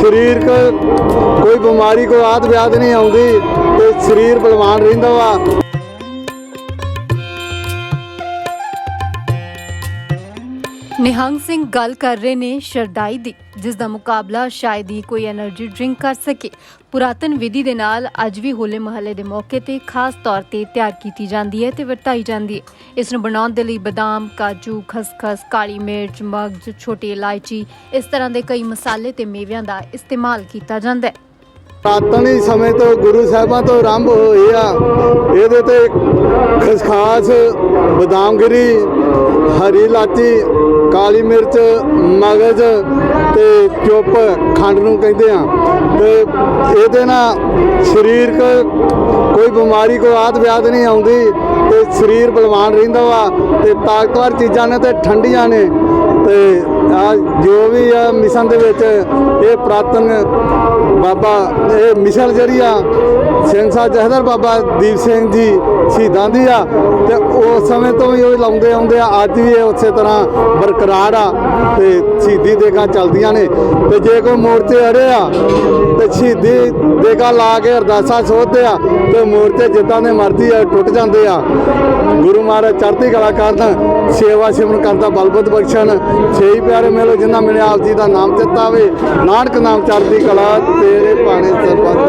ਸਰੀਰਕ ਕੋਈ ਬਿਮਾਰੀ ਕੋਈ ਆਦ ਵਿਆਦ ਨਹੀਂ ਆਉਂਦੀ ਤੇ ਸਰੀਰ ਬਲਵਾਨ ਰਹਿੰਦਾ ਵਾ। ਨਿਹੰਗ ਸਿੰਘ ਗੱਲ ਕਰ ਰਹੇ ਨੇ ਸ਼ਰਦਾਈ ਦੀ, ਜਿਸ ਦਾ ਮੁਕਾਬਲਾ ਸ਼ਾਇਦ ਹੀ ਕੋਈ એનર્ਜੀ ਡਰਿੰਕ ਕਰ ਸਕੇ। ਪੁਰਾਤਨ ਵਿਧੀ ਦੇ ਨਾਲ ਅੱਜ ਵੀ ਹੋਲੇ ਮਹੱਲੇ ਦੇ ਮੌਕੇ ਤੇ ਖਾਸ ਤੌਰ ਤੇ ਤਿਆਰ ਕੀਤੀ ਜਾਂਦੀ ਹੈ ਤੇ ਵਰਤਾਈ ਜਾਂਦੀ ਹੈ। ਇਸ ਨੂੰ ਬਣਾਉਣ ਦੇ ਲਈ ਬਦਾਮ, ਕਾਜੂ, ਖਸਖਸ, ਕਾਲੀ ਮਿਰਚ, ਮਗਜ਼, ਛੋਟੀ ਇਲਾਇਚੀ, ਇਸ ਤਰ੍ਹਾਂ ਦੇ ਕਈ ਮਸਾਲੇ ਤੇ ਮੇਵਿਆਂ ਦਾ ਇਸਤੇਮਾਲ ਕੀਤਾ ਜਾਂਦਾ ਹੈ। ਪ੍ਰਾਤਨੀ ਸਮੇਂ ਤੋਂ ਗੁਰੂ ਸਾਹਿਬਾਂ ਤੋਂ ਆਰੰਭ ਹੋਈ ਆ। ਇਹਦੇ ਤੇ ਖਸਖਾਸ, ਬਦਾਮਗਰੀ, ਹਰੀ ਲਾਚੀ ਕਾਲੀ ਮਿਰਚ, ਮਗਜ਼ ਤੇ ਚੁੱਪ ਖੰਡ ਨੂੰ ਕਹਿੰਦੇ ਆ। ਤੇ ਇਹਦੇ ਨਾਲ ਸਰੀਰਕ ਕੋਈ ਬਿਮਾਰੀ, ਕੋਈ ਆਦ ਵਿਆਦ ਨਹੀਂ ਆਉਂਦੀ। ਤੇ ਸਰੀਰ ਬਲਵਾਨ ਰਹਿੰਦਾ ਵਾ ਤੇ ਤਾਕਤਵਰ ਚੀਜ਼ਾਂ ਨੇ ਤੇ ਠੰਡੀਆਂ ਨੇ। ਤੇ ਆ ਜੋ ਵੀ ਆ ਮਿਸ਼ਨ ਦੇ ਵਿੱਚ ਇਹ ਪ੍ਰਾਤਨ ਬਾਬਾ, ਇਹ ਮਿਸ਼ਨ ਜਿਹੜੀ ਆ ਸਿੰਘ ਸਾਹਿਬ ਜਹਦਰ ਬਾਬਾ ਦੀਪ ਸਿੰਘ ਜੀ ਸ਼ਹੀਦਾਂ ਦੀ ਆ ਤੇ ਉਸ ਸਮੇਂ ਤੋਂ ਵੀ ਉਹ ਲਾਉਂਦੇ ਆਉਂਦੇ ਆ, ਅੱਜ ਵੀ ਇਹ ਉਸੇ ਤਰ੍ਹਾਂ ਬਰਕਰਾਰ ਆ ਤੇ ਸ਼ਹੀਦੀ ਦੇਗਾ ਚੱਲਦੀਆਂ ਨੇ। ਤੇ ਜੇ ਕੋਈ ਮੋਰਚੇ ਅੜੇ ਆ ਤੇ ਸ਼ਹੀਦੀ ਦੇਗਾ ਲਾ ਕੇ ਅਰਦਾਸਾਂ ਸੋਧਦੇ ਆ ਤੇ ਮੋਰਚੇ ਜਿੱਦਾਂ ਦੇ ਮਰਜ਼ੀ ਆ, ਟੁੱਟ ਜਾਂਦੇ ਆ। ਗੁਰੂ ਮਹਾਰਾਜ ਚੜ੍ਹਦੀ ਕਲਾ ਕਰਨ, ਸੇਵਾ ਸਿਮਰਨ ਕਰਦਾ ਬਲਬੁੱਧ ਬਖਸ਼ਣ, ਛੇ ਪਿਆਰੇ ਮਿਲੋ ਜਿਨ੍ਹਾਂ ਮਿਲਿਆ ਆਪ ਜੀ ਦਾ ਨਾਮ ਦਿੱਤਾ ਚਿਤਾਵੇ ਨਾਨਕ ਨਾਮ ਚੜ੍ਹਦੀ ਕਲਾ ਤੇਰੇ ਪਾਣੇ ਸਰਬੱਤ